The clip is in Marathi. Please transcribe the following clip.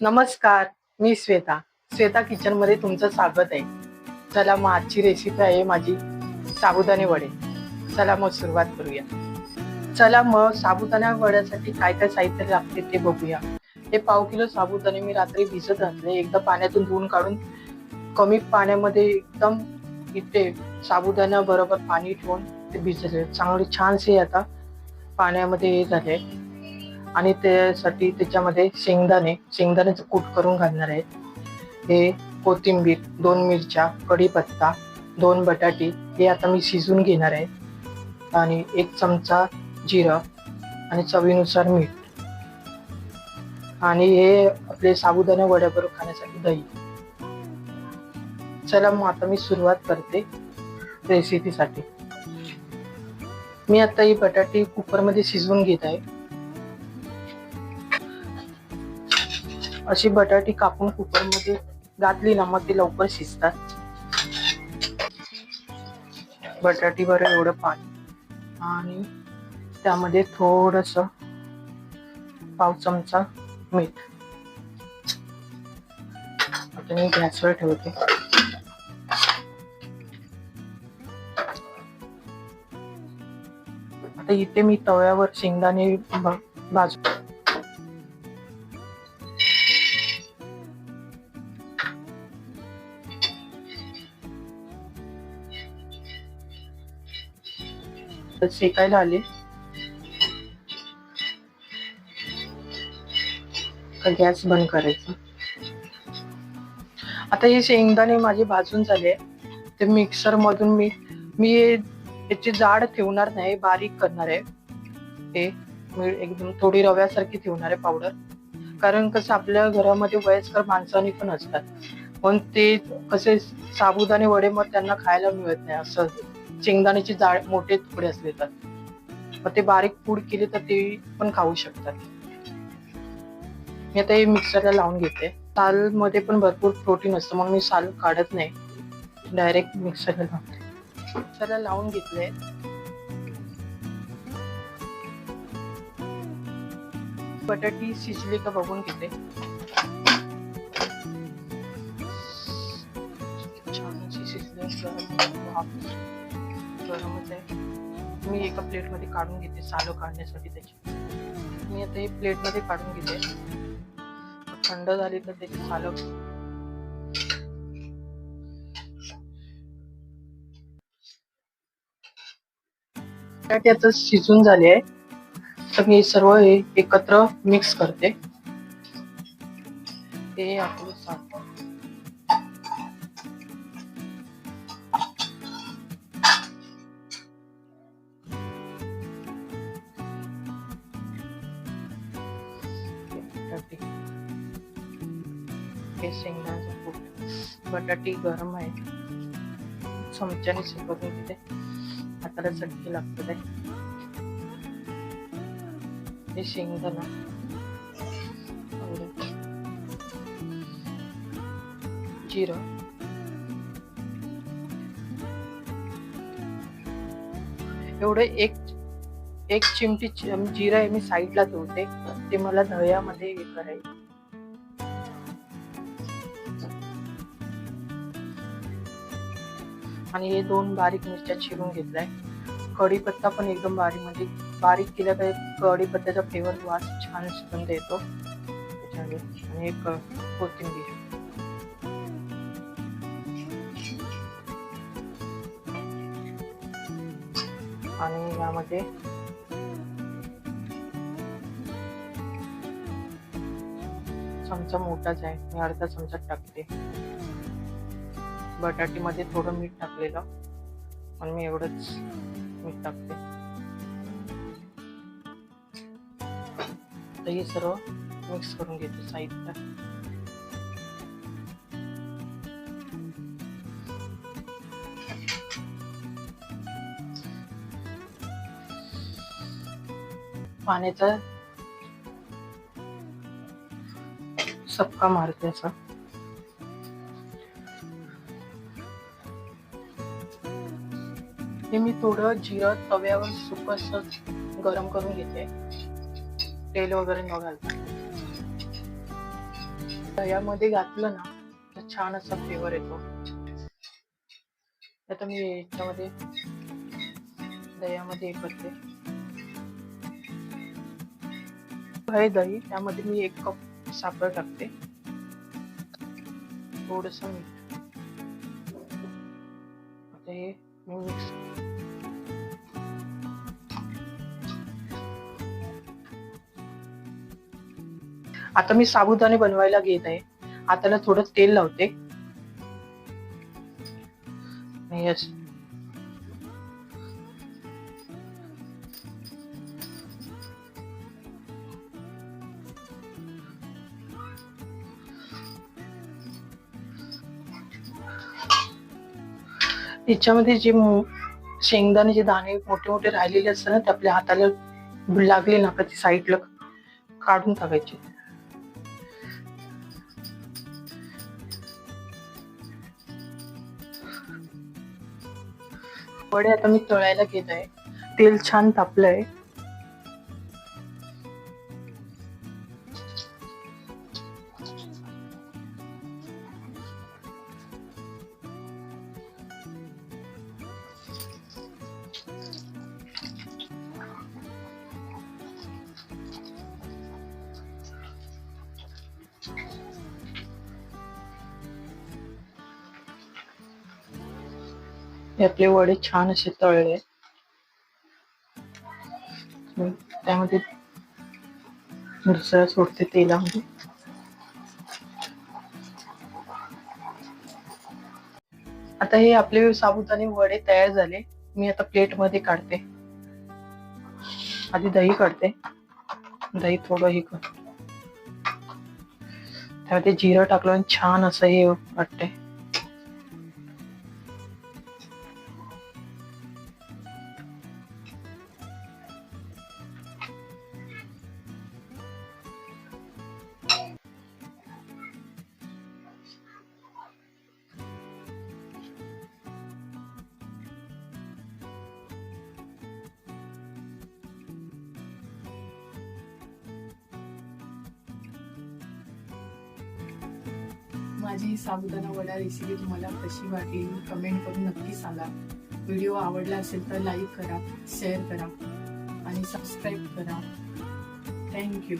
नमस्कार मी श्वेता. श्वेता किचनमध्ये तुमचं स्वागत आहे. चला मग आजची रेसिपी आहे माझी साबुदाणे वडे. चला मग सुरुवात करूया. चला मग साबुदाणा वड्यासाठी काय काय साहित्य लागते ते बघूया. हे पाव किलो साबुदाणे मी रात्री भिजत घातले एकदा पाण्यातून धुवून काढून कमी पाण्यामध्ये एकदम इथे साबुदाणा बरोबर पाणी ठेवून ते भिजले. चांगले छानसे आता पाण्यामध्ये हे झाले. आणि त्यासाठी त्याच्यामध्ये शेंगदाणे शेंगदाण्याचं कूट करून घालणार आहे. हे कोथिंबीर दोन मिरच्या कढीपत्ता दोन बटाटे हे आता मी शिजून घेणार आहे. आणि एक चमचा जिरं आणि चवीनुसार मीठ. आणि हे आपले साबुदाणा वड्याबरोबर खाण्यासाठी दही. चला मग आता मी सुरुवात करते रेसिपीसाठी मी आता ही बटाटे कुकरमध्ये शिजवून घेत आहे. अशी बटाटी कापून कुकरमध्ये घातली ना मग ते लवकर शिजतात. बटाटीवर एवढं पाणी. आणि त्यामध्ये थोडस पाव चमचा मीठ. आता मी गॅसवर ठेवते. आता इथे मी तव्यावर शेंगदाणे भाजू तर शेकायला आले. गॅस बंद करायचा. आता हे शेंगदाणे माझे भाजून झाले. ते मिक्सर मधून मी मी याची जाड ठेवणार नाही बारीक करणार आहे. हे मी एकदम थोडी रव्यासारखी ठेवणार आहे पावडर कारण कसं आपल्या घरामध्ये वयस्कर माणसांनी पण असतात. पण ते कसे साबुदाणे वडे मग त्यांना खायला मिळत नाही असं. शेंगदाण्याचे जाड मोठे तुकडे असले तर. मग ते बारीक पूड केले तर ते पण खाऊ शकतात. मी आता हे मिक्सरला लावून घेते. सालमध्ये पण भरपूर प्रोटीन असतं मग मी साल काढत नाही. डायरेक्ट मिक्सरला लावते मिक्सरला लावून घेतले. बटाटी शिजली का बघून घेते. छान शिजले गरमच आहे. मी एका प्लेटमध्ये काढून घेते सालो काढण्यासाठी त्याची. मी आता हे प्लेटमध्ये काढून घेते. थंड झाली तर त्याची सालो बटाटे आता शिजून झाले आहे. तर मी सर्व हे एकत्र मिक्स करते. हे आपलं बटाटे. हे शेंगदाण्याचं कूट बटाटे गरम आहे चमच्याने शिकवून तिथे हाताला चटकी लागते हे शेंगदाणा. जिरं. एवढं एक एक चिमटी जिरा मी साईडला ठेवते ते मला दह्यामध्ये हे करायचं. आणि हे दोन बारीक मिरच्या चिरून घेतलाय. कढीपत्ता पण एकदम बारीक म्हणजे बारीक केल्या तर कढीपत्त्याचा फ्लेवर वास छान सुगंध येतो आणि एक कोथिंबीर. आणि यामध्ये चमचा मोठाच आहे मी अर्धा चमचा टाकते. बटाटीमध्ये थोडं मीठ टाकलेलं पण मी एवढंच मीठ टाकते. तर हे सर्व मिक्स करून घेते साहित्य. पाण्याचा सपका मारते असा. हे मी थोडं जिरं तव्यावर सुक गरम करून घेते. तेल वगैरे न घालता. दह्यामध्ये घातलं ना तर छान असा फ्लेवर येतो. आता मी याच्यामध्ये दह्यामध्ये करते. आहे दही त्यामध्ये मी एक कप साखर टाकते. थोडस मीठ. आता हे मी मिक्स आता मी साबुदाणे बनवायला घेत आहे. हाताला थोडं तेल लावते. याच्यामध्ये जे शेंगदाणे जे दाणे मोठे मोठे राहिलेले असतात ना ते आपल्या हाताला लागले ना का ते साईडला काढून टाकायचे. वडे आता मी तळायला घेत आहे. तेल छान तापलंय. हे आपले वडे छान असे तळले. त्यामध्ये मिरच्या सोडते तेलामध्ये. आता हे आपले साबुदाणे वडे तयार झाले. मी आता प्लेटमध्ये काढते. आधी दही काढते. दही थोडं हे कर. त्यामध्ये जिरं टाकलं आणि छान असं हे वाटते माझी ही साबुदाणा वडा रेसिपी तुम्हाला कशी वाटली कमेंट करून नक्की सांगा. व्हिडिओ आवडला असेल तर लाईक करा शेअर करा आणि सबस्क्राईब करा. थँक्यू